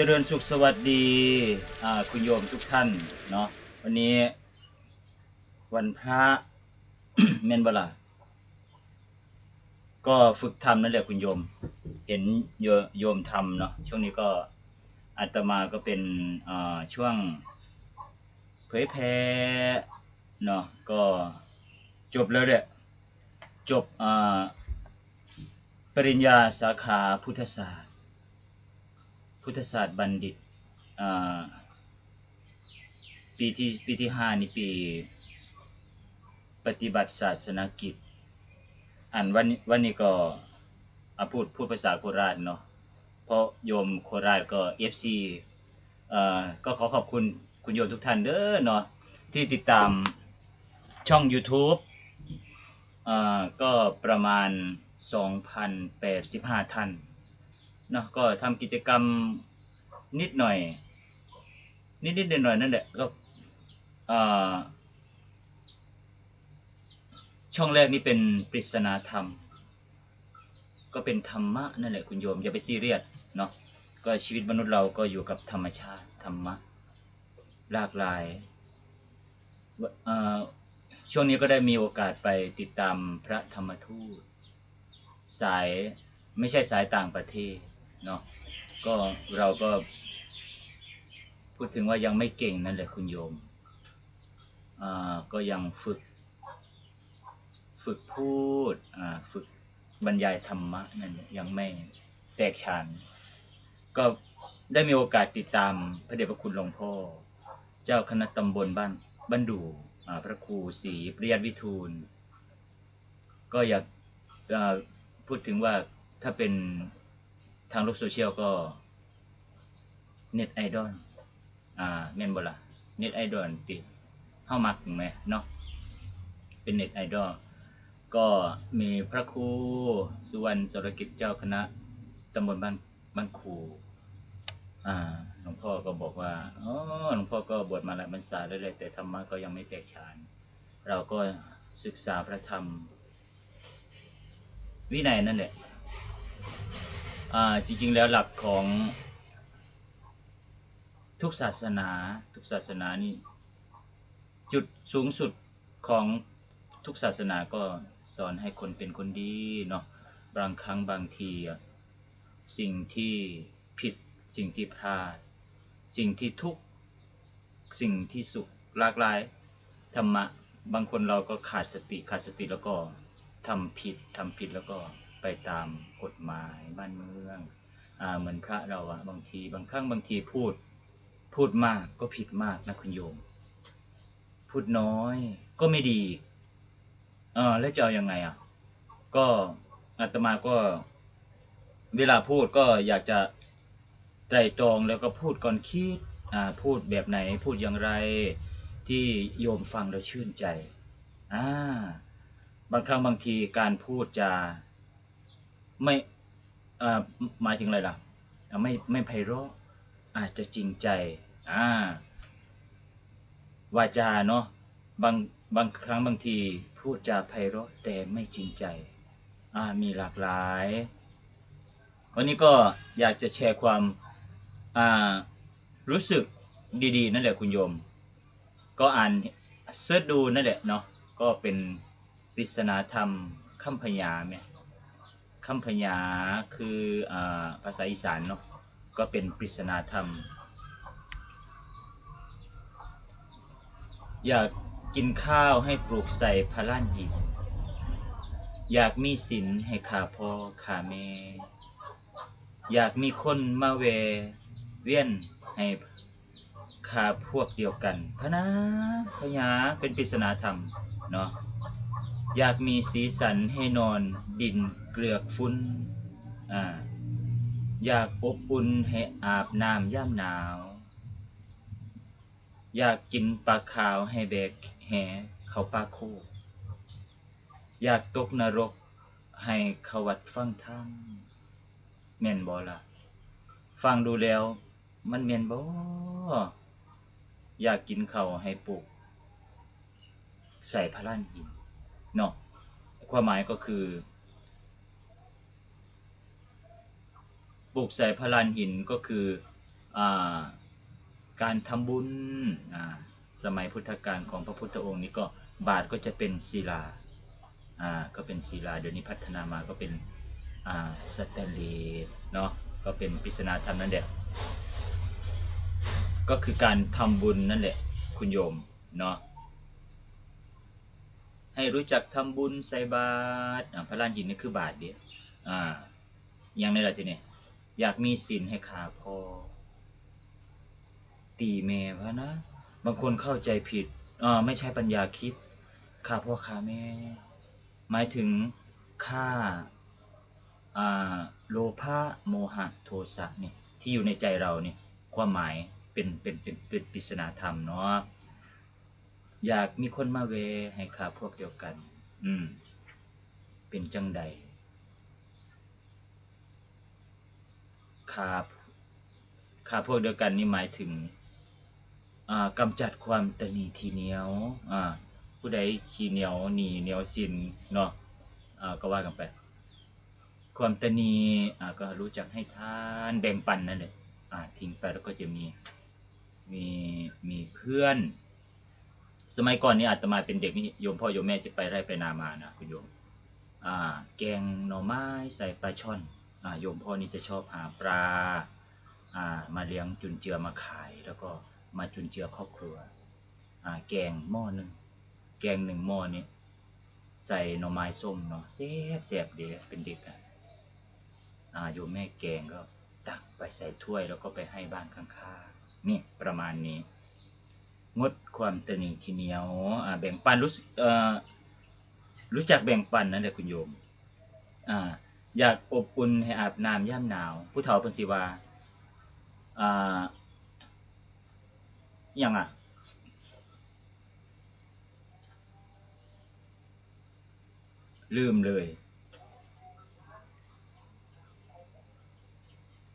เจริญสุขสวัสดีคุณโยมทุกท่านเนาะวันนี้ วันพระเมนบลาก็ฝึกทำนั่นแหละคุณโยม เห็นโยยมทำเนาะช่วงนี้ก็อาตมาก็เป็นช่วงเผยแพร่เนาะก็จบแล้วแหละจบปริญญาสาขาพุทธศาสตร์ พุทธศาสตร์บัณฑิตปีที่ปีที่ห้านี่ปี ปฏิบัติศาสนกิจอันวันนี้วันนี้ก็พูดพูดภาษาโคราชเนาะเพราะโยมโคราชก็เอ่อก็ขอขอบคุณคุณโยมทุกท่านเด้อเนาะที่ติดตามช่อง YouTube อก็ประมาณ 2,085 ท่าน นาะก็ทำกิจกรรมนิดหน่อย นิดนิดหน่อยหน่อยๆนั่นแหละก็ช่องแรกนี่เป็นปริศนาธรรม ก็เป็นธรรมะนั่นแหละคุณโยมอย่าไปซีเรียสเนาะก็ชีวิตมนุษย์เราก็อยู่กับธรรมชาติธรรมะหลากหลายช่วงนี้ก็ได้มีโอกาสไปติดตามพระธรรมทูต สายไม่ใช่สายต่างประเทศ เนาะก็เราก็ พูดถึงว่ายังไม่เก่งนั่นแหละคุณโยมอ่าก็ยังฝึก ฝึกพูดอ่าฝึกบรรยายธรรมะนั่นยังไม่แตกฉานก็ได้มีโอกาสติดตามพระเดชพระคุณหลวงพ่อ เจ้าคณะตำบลบ้านบ้านดูอ่าพระครูศรีปริยัติวิทูล ก็อยากพูดถึงว่าถ้าเป็น ทางโลกโซเชียลก็เน็ตไอดอลอ่าแม่นบ่ล่ะเน็ตไอดอลติเฮามักไหมเนาะเป็นเน็ตไอดอลก็มีพระครูสุวรรณสรกิจเจ้าคณะตำบลบ้านบ้านครูอ่าหลวงพ่อก็บอกว่าอ๋อหลวงพ่อก็บวชมาหลายพรรษาแล้วแหละแต่ธรรมะก็ยังไม่แตกฉาน เราก็ศึกษาพระธรรม วินัยนั่นแหละ จริงๆแล้วหลักของทุกศาสนาทุกศาสนานี่จุดสูงสุดของทุกศาสนาก็สอนให้คนเป็นคนดีเนาะบางครั้งบางทีสิ่งที่ผิดสิ่งที่พลาดสิ่งที่ทุกสิ่งที่สุขหลากหลายธรรมะบางคนเราก็ขาดสติขาดสติแล้วก็ทำผิดทำผิดแล้วก็ ไปตามกฎหมายบ้านเมืองอ่าเหมือนพระเราอะบางทีบางครั้งบางทีพูดพูดมากก็ผิดมากนะคุณโยม พูดน้อยก็ไม่ดีเออแล้วจะเอายังไงอะก็อาตมาก็ เวลาพูดก็อยากจะไตรตรองแล้วก็พูดก่อนคิดอ่าพูดแบบไหนพูดอย่างไรที่โยมฟังแล้วชื่นใจอ่าบางครั้งบางทีการพูดจะ ไม่อ่าหมายถึงอะไรล่ะอ่าไม่ไม่ไพเราะอาจจะจริงใจอ่าวาจาเนาะบางบางครั้งบางทีพูดจาไพเราะแต่ไม่จริงใจอ่ามีหลากหลาย วันนี้ก็อยากจะแชร์ความอ่ารู้สึกดีๆ นั่นแหละคุณโยม ก็อ่านเสิร์ชดูนั่นแหละเนาะก็เป็นปริศนาธรรมคำพยาไหม คำพยาคืออภาษาอีสานเนาะก็เป็นปริศนาธรรม อยากกินข้าวให้ปลูกใส่พระล้านหินอยากมีสินให้ขาพ่อขาแม่อยากมีคนมาแวเวียนให้ขาพวกเดียวกันพะนะพยาเป็นปริศนาธรรมเนาะ อยากมีสีสันให้นอนดินเกลือกฟุ้นอ่าอยากอบอุ่นให้อาบน้ำย่ำหนาว อยากกินปลาขาวให้แบกแหเขาปลาโคอยากตกนรกให้เขวัดฟังธรรมแม่นบ่ล่ะ ฟังดูแล้วมันแม่นบ่อยากกินเขาให้ปลูก ใส่พระล้านหิน เนาะความหมายก็คือปลูกใส่พลานหินก็คืออการทำบุญสมัยพุทธกาลของพระพุทธองค์นี้ก็บาทก็จะเป็นศิลาก็เป็นศิลาเดี๋ยวนี้พัฒนามาก็เป็นสแตนเลสเนาะก็เป็นปริศนาธรรมนั่นแหละก็คือการทำบุญนั่นแหละคุณโยมเนาะ ให้รู้จักทำบุญใส่บาตรพระลานหินนี่คือบาทเดียวอ่าอย่างในอะทีเนี่ยอยากมีศีลให้ขาพอ ตีแม่พะนะ บางคนเข้าใจผิดอ่าไม่ใช่ปัญญาคิดฆ่าพ่อฆ่าแม่ หมายถึงฆ่าอ่าโลภะโมหะโทสะเนี่ยที่อยู่ในใจเราเนี่ยความหมายเป็นเป็นเป็นเป็นปริศนาธรรมเนาะ อยากมีคนมาเวให้ฆ่าพวกเดียวกัน อืม เป็นจังใดฆ่าฆ่าพวกเดียวกันนี่หมายถึงอ่ากำจัดความตนีทีเหนียวอ่าผู้ใดขี้เหนียวหนีเหนียวสินเนาะอ่าก็ว่ากันไป ความตนีอ่าก็รู้จักให้ทานแบ่งปันนั่นแหละอ่าทิ้งไปแล้วก็จะมีมีมีเพื่อน สมัยก่อนนี่อาตมาเป็นเด็กนี่โยมพ่อโยมแม่จะไปไร่ไปนามานะคุณโยมอ่าแกงหน่อไม้ใส่ปลาช่อนอ่าโยมพ่อนี่จะชอบหาปลาอ่ามาเลี้ยงจุนเจือมาขาย แล้วก็มาจุนเจือครอบครัวอ่าแกงหม้อหนึ่งแกงหนึ่งหม้อนี้ใส่หน่อไม้ส้มเนาะแซ่บแซ่บเดีเป็นเด็กอะอ่าโยมแม่แกงก็ตักไปใส่ถ้วยแล้วก็ไปให้บ้านข้างๆนี่ประมาณนี้ งดความตนี่ทีเหนียวแบ่งปันรู้รู้จักแบ่งปันนั่นแหละคุณโยมอยากอบอุ่นให้อาบน้ำย่ำหนาว ผู้เฒ่าเพิ่นสิวาอย่างอะลืมเลย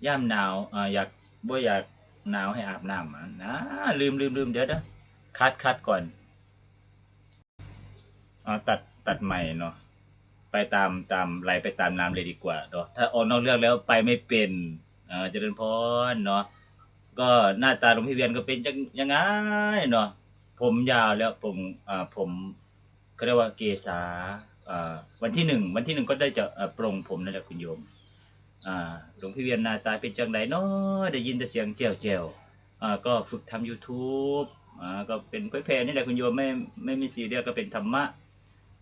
ย่ามหนาวอ่าอยากบ่อยาก หนาวให้อาบน้ำนะลืมลืมลืมเดี๋ยวนะคัดคัดก่อนเอาตัดตัดใหม่เนาะไปตามตามไหลไปตามน้ำเลยดีกว่าเนาะถ้าออกนอกเรื่องแล้วไปไม่เป็นอ่าเจริญพรเนาะก็หน้าตาหลวงพี่เวียนก็เป็นจังยังไงเนาะผมยาวแล้วผมอ่าผมเขาเรียกว่าเกษาอ่าวันที่หนึ่งวันที่หนึ่งก็ได้จะเอ่อปรงผมนั่นแหละคุณโยม อ่าหลวงพี่เวียนนาตายเป็นจังไดเนาะได้ยินแต่เสียงแจ๋วแจ๋วอ่าก็ฝึกทำ YouTube อ่าก็เป็นเผยแพร่นี่แหละคุณโยมไม่ไม่มีซีเรียสก็เป็นธรรมะ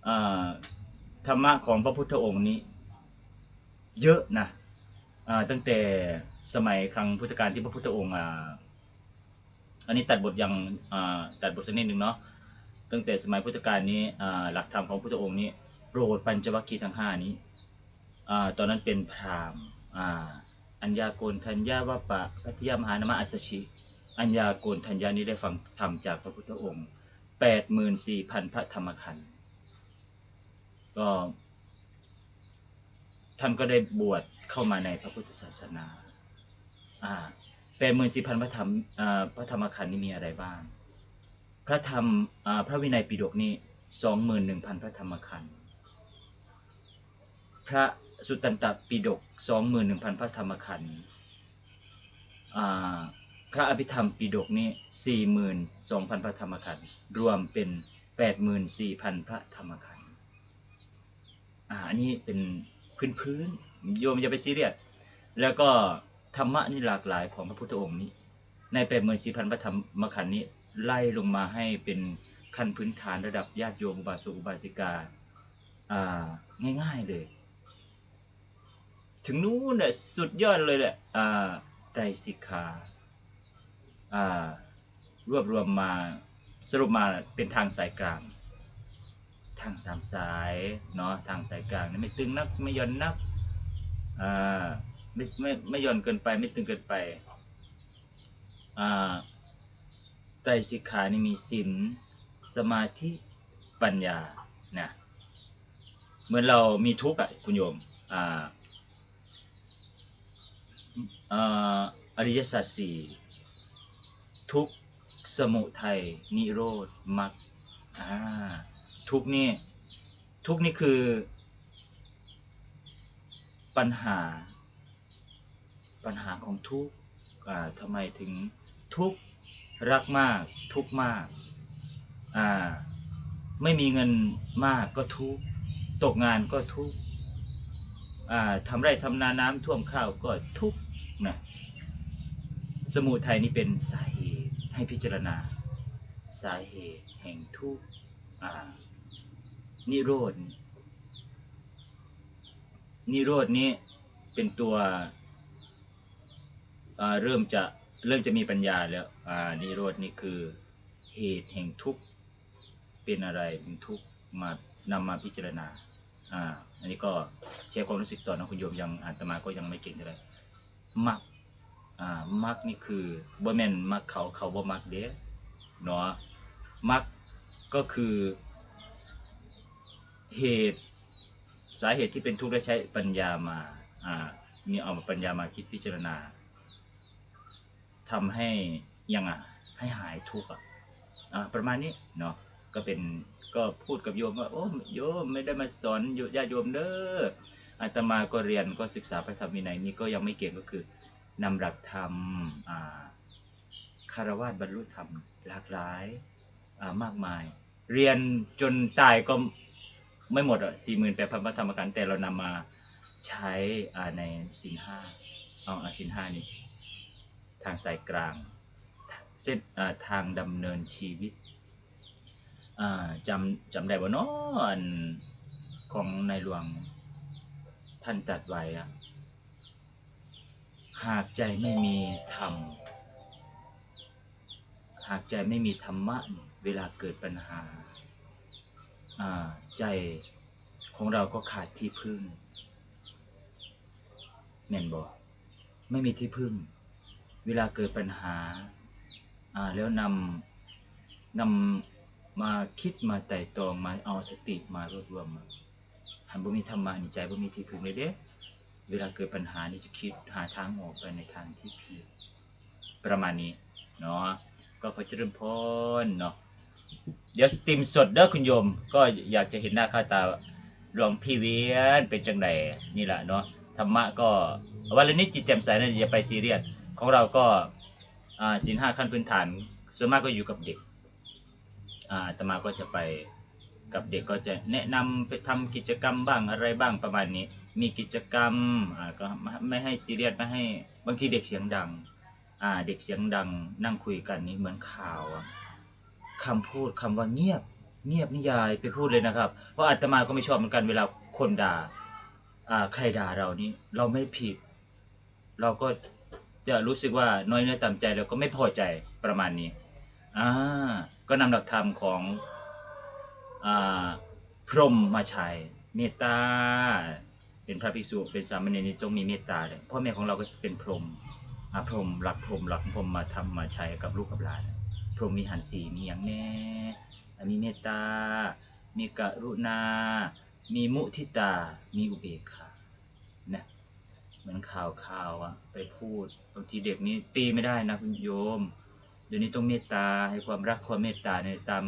อ่าธรรมะของพระพุทธองค์นี้ เยอะนะอ่าตั้งแต่สมัยครั้งพุทธกาลที่พระพุทธองค์อ่าอันนี้ตัดบทยังอ่าตัดบทสักนิดหนึ่งเนาะตั้งแต่สมัยพุทธกาลนี้หลักธรรมของพุทธองค์นี้โปรดปัญจวัคคีย์ทั้งห้านี้ อ่าตอนนั้นเป็นพราหมณ์อ่าอัญญาโกณทัญญาวปะพัทยามหานามะอัสสชิ อัญญาโกณทัญญานี้ได้ฟังธรรมจากพระพุทธองค์แปดหมื่นสี่พันพระธรรมขันธ์ก็ท่านก็ได้บวชเข้ามาในพระพุทธศาสนาอ่าแปดหมื่นสี่พันพระธรรมพระธรรมขันธ์นี่มีอะไรบ้าง พระธรรมพระวินัยปิฎกนี่สองหมื่นหนึ่งพันพระธรรมขันธ์ พระ สุตตันตปิฎกสองหมื่นหนึ่งพันพระธรรมขันธ์พระอภิธรรมปิฎกนี่สี่หมื่นสองพันพระธรรมขันธ์รวมเป็นแปดหมื่นสี่พันพระธรรมขันธ์อันนี้เป็นพื้นพื้นๆโยมอย่าไปซีเรียสแล้วก็ธรรมะนี่หลากหลายของพระพุทธองค์นี้ ในแปดหมื่นสี่พันพระธรรมขันธ์นี้ไล่ลงมาให้เป็นขั้นพื้นฐานระดับญาติโยมอุบาสกอุบาสิกาอ่าง่ายๆเลย ถึงนู้นเนี่ยสุดยอดเลยแหละอ่าไตรสิกขาอ่ารวบรวมมาสรุปมาเป็นทางสายกลาง ทางสามสายเนาะทางสายกลางไม่ตึงนักไม่ย่อนนักอ่าไม่ไม่ไม่ย่อนเกินไปไม่ตึงเกินไปอ่าไตรสิกขานี่มีศีลสมาธิปัญญานะเหมือนเรามีทุกข์อะคุณโยมอ่า อริยสัจสี่ทุกสมุทัยนิโรธมรรคทุกนี่ทุกนี่คือ ปัญหา ปัญหาของทุกทำไมถึงทุกรักมากทุกมากไม่มีเงินมากก็ทุกตกงานก็ทุกทำไรทำนาน้ำท่วมข้าวก็ทุก นะสมุทัยนี่เป็นสาเหตุให้พิจารณา สาเหตุแห่งทุกข์นิโรธนี่นิโรธนี้เป็นตัวเริ่มจะเริ่มจะมีปัญญาแล้วนิโรธนี่คือเหตุแห่งทุกข์เป็นอะไรเป็นทุกข์มานำมาพิจารณาอ่าอันนี้ก็แชร์ความรู้สึกต่อนะคุณโยมยังอาตมาก็ยังไม่เก่งเท่าไหร่ มักอ่ามักนี่คือบ่แม่นมักเขาเขาบ่มักเด้เนาะมักก็คือ เหตุสาเหตุที่เป็นทุกข์ได้ใช้ปัญญามาอ่ามีเอามาปัญญามาคิดพิจารณาทำให้ยังอะให้หายทุกข์อะอ่าประมาณนี้เนาะก็เป็นก็พูดกับโยมว่าโอ้โยมไม่ได้มาสอนญาติโยมเด้อ อาตมาก็เรียนก็ศึกษาพระธรรมวินัยนี้ก็ยังไม่เก่งก็คือนำหลักธรรมคารวะบรรลุธรรมหลากหลายามากมาย เรียนจนตายก็ไม่หมดอะสี่หมื่นแปดพันพระธรรมกันแต่เรานำมาใช้ในสินห้าเอาสินห้านี้ทางสายกลางเส้นาทางดำเนินชีวิตจำจำได้บ่เนาะอันของในหลวง ท่านตัดไว้อะหากใจไม่มีธรรม หากใจไม่มีธรรมะเวลาเกิดปัญหาอ่าใจของเราก็ขาดที่พึ่งแม่นบ่ไม่มีที่พึ่ง เวลาเกิดปัญหาอ่าแล้วนำนำมาคิดมาไต่ตองมาเอาสติมารวบรวมมา หันบ่มีธรรมะนี่ใจบ่มีที่พึ่งเลยเด้ เวลาเกิดปัญหานี่จะคิดหาทางออกไปในทางที่ผิดประมาณนี้เนาะก็ขอเจริญพรเนาะเดี๋ยวสตรีมสดเด้อคุณโยม ก็อยากจะเห็นหน้าค่าตาหลวงพี่เวียนเป็นจังไดนี่แหละเนาะธรรมะก็วันละนิดจิตแจ่มใสนะอย่าไปซีเรียสของเราก็อ่าสินห้าขั้นพื้นฐาน ส่วนมากก็อยู่กับเด็กอ่าอาตมาก็จะไป กับเด็กก็จะแนะนำไปทำกิจกรรมบ้างอะไรบ้างประมาณนี้ มีกิจกรรมก็ไม่ให้ซีเรียสไม่ให้บางทีเด็กเสียงดังเด็กเสียงดังนั่งคุยกันนี่เหมือนข่าวคำพูดคำว่าเงียบเงียบนิยายไปพูดเลยนะครับ เพราะอาตมาก็ไม่ชอบเหมือนกันเวลาคนด่าอ่าใครด่าเรานี่เราไม่ผิด เราก็จะรู้สึกว่าน้อยเนื้อต่ำใจแล้วก็ไม่พอใจประมาณนี้อ่าก็นำหลักธรรมของ พรหมมาใช้เมตตา เป็นพระภิกษุเป็นสามเณรนี่ต้องมีเมตตาเลยพ่อแม่ของเราก็เป็นพรหมอพรหมหลักพรหมหลักพรหมมาทำมาใช้กับลูกกับหลาน พรหมมีหันสีมีอย่างแน่มีเมตตา มีกรุณา มีมุทิตา มีอุเบกขานะเหมือนข่าวข่าวอะไปพูดบางทีเด็กนี่ตีไม่ได้นะคุณโยม เดี๋ยวนี้ต้องเมตตาให้ความรักความเมตตาในตาม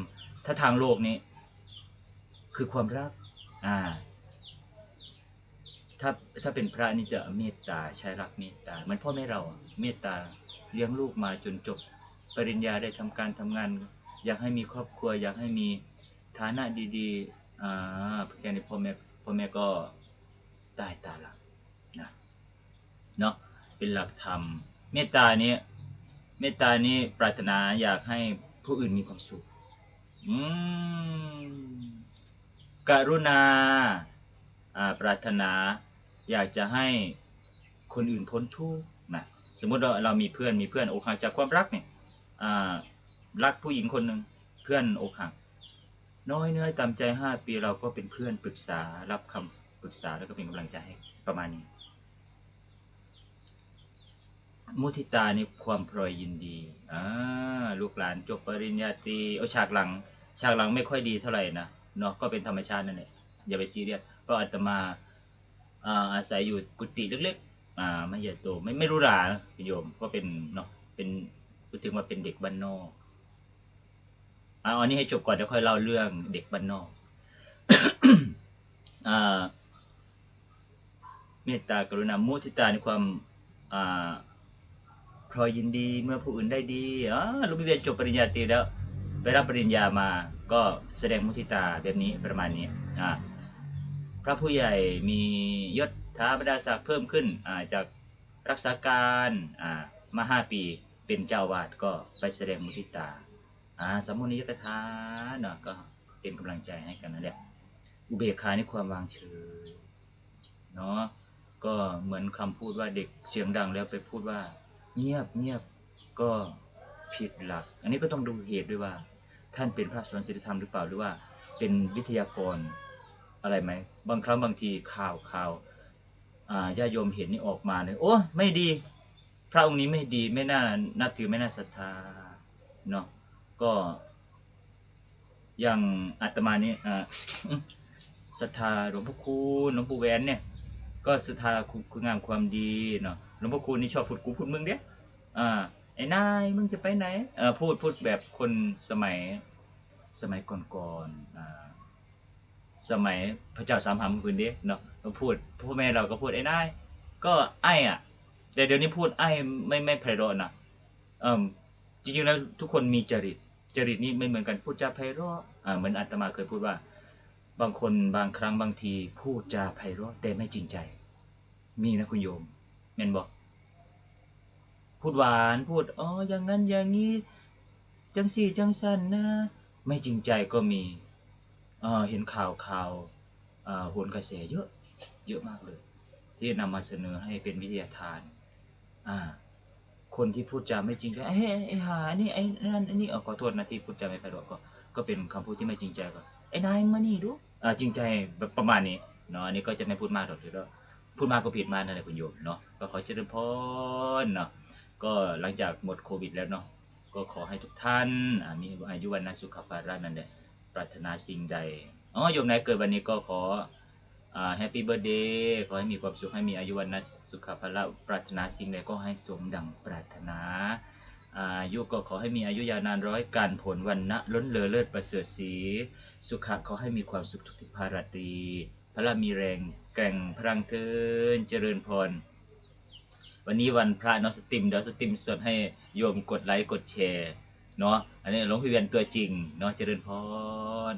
ถ้าทางโลกนี้ คือความรัก อ่า ถ้าถ้าเป็นพระนี่จะเมตตาใช้รักเมตตาเหมือนพ่อแม่เราเมตตาเลี้ยงลูกมาจนจบ ปริญญาได้ทำการทำงาน อยากให้มีครอบครัว อยากให้มีฐานะดีๆอ่าแค่นี้พ่อแม่พ่อแม่ก็ตายตาหลับนะเนาะเป็นหลักธรรม เมตตานี้เมตตานี้ปรารถนาอยากให้ผู้อื่นมีความสุข อืม กรุณาปรารถนาอยากจะให้คนอื่นพ้นทุกข์นะสมมุติเราเรามีเพื่อนมีเพื่อนอกหักจากความรักเนี่ยรักผู้หญิงคนหนึ่งเพื่อนอกหักน้อยเนื้อต่ำใจห้าปีเราก็เป็นเพื่อนปรึกษารับคำปรึกษาแล้วก็เป็นกำลังใจให้ประมาณนี้ มุทิตานี่ความพลอยยินดีอ่าลูกหลานจบปริญญาตรีเอาฉากหลัง ฉากหลังไม่ค่อยดีเท่าไหร่นะ เนาะก็เป็นธรรมชาตินั่นแหละอย่าไปซีเรียสเพราะอาตมาอาอาศัยอยู่กุฏิเล็กๆอ่าไม่ใหญ่โตไม่ไม่รู้รานะโยมก็เป็นเนาะเป็นพูดถึงว่าเป็นเด็กบ้านนอกอ่าอันนี้ให้จบก่อนเดี๋ยวค่อยเล่าเรื่องเด็กบ้านนอกอ่าเมตตากรุณามุทิตาในความอ่าพลอยินดีเมื่อผู้อื่นได้ดีอ๋อลูกพี่เวียนจบปริญญาตรีแล้ว ไปรับปริญญามาก็แสดงมุทิตาแบบนี้ประมาณนี้อ่าพระผู้ใหญ่มียศถาบรรดาศักดิ์เพิ่มขึ้นอ่าจากรักษาการอ่ามาห้าปีเป็นเจ้าวาดก็ไปแสดงมุทิตาอ่าสมมุนิยกถาเนาะก็เป็นกำลังใจให้กันนั่นแหละอุเบกขาในความวางเฉยเนาะก็เหมือนคำพูดว่าเด็กเสียงดังแล้วไปพูดว่า เงียบเงียบก็ผิดหลัก อันนี้ก็ต้องดูเหตุด้วยว่า ท่านเป็นพระสอนศีลธรรมหรือเปล่าหรือว่าเป็นวิทยากรอะไรไหมบางครั้งบางทีข่าวข่าวญาโยมเห็นนี่ออกมาเนี่ยโอ้ไม่ดี พระองค์นี้ไม่ดีไม่น่านับถือไม่น่าศรัทธาเนาะก็อย่างอาตมานี่ศรัทธาหลวงพ่อคูณหลวงปู่แหวนเนี่ยก็ศรัทธาคุณคุณงามความดีเนาะหลวงพ่อคูณนี่ชอบพูดกูพูดมึงเด้อ่า ไอ้นายมึงจะไปไหนเออพูดพูดแบบคนสมัยสมัยก่อนๆอ่าสมัยพระเจ้าสามหำคืนนี้เนาะมาพูดพ่อแม่เราก็พูดไอ้นายก็ไอ้อะแต่เดี๋ยวนี้พูดไอ้ไม่ไม่ไพเราะนะเออจริงๆแล้วทุกคนมีจริตจริตนี่ไม่เหมือนกันพูดจาไพเราะอ่าเหมือนอาตมาเคยพูดว่า บางคนบางครั้งบางทีพูดจาไพเราะแต่ไม่จริงใจ มีนะคุณโยมเมนบอก พูดหวานพูดอ๋ออย่างนั้นอย่างนี้จังสี่จังสันนะ ไม่จริงใจก็มีเเห็นข่าวข่าวเอ่อโหนกระแสเยอะเยอะมากเลย ที่นำมาเสนอให้เป็นวิทยาทานอ่าคนที่พูดจาไม่จริงใจเอ้ยไอ้หานี่ไอ้นั่นไอ้นี่ขอโทษนะที่พูดจาไม่ไพเราะก็ก็เป็นคำพูดที่ไม่จริงใจก็ไอ้นายมานี่ดูอ่าจริงใจแบบประมาณนี้เนาะอันนี้ก็จะไม่พูดมากหรอกเดี๋ยวพูดมากก็ผิดมากนั่นแหละคุณโยมเนาะก็ขอเจริญพรเนาะ ก็หลังจากหมดโควิดแล้วเนาะก็ขอให้ทุกท่านมีอายุวันนะสุขภาพนั่นแหละปรารถนาสิ่งใดอ๋อโยมไหนเกิดวันนี้ก็ขอแฮปปี้เบิร์ดเดย์ขอให้มีความสุขให้มีอายุวันนะสุขภาพปรารถนาสิ่งใดก็ให้สมดังปรารถนาอายุก็ขอให้มีอายุยาวนานร้อยการผลวันนะล้นเลือเลิศประเสริฐสีสุขะขอให้มีความสุขทุกทิพารตีพระมีแรงแกร่งพลังเทินเจริญพร วันนี้วันพระเนาะสติมเดี๋ยวสติมสดให้โยมกดไลค์กดแชร์เนาะอันนี้หลวงพี่เวียนตัวจริงเนาะเจริญพร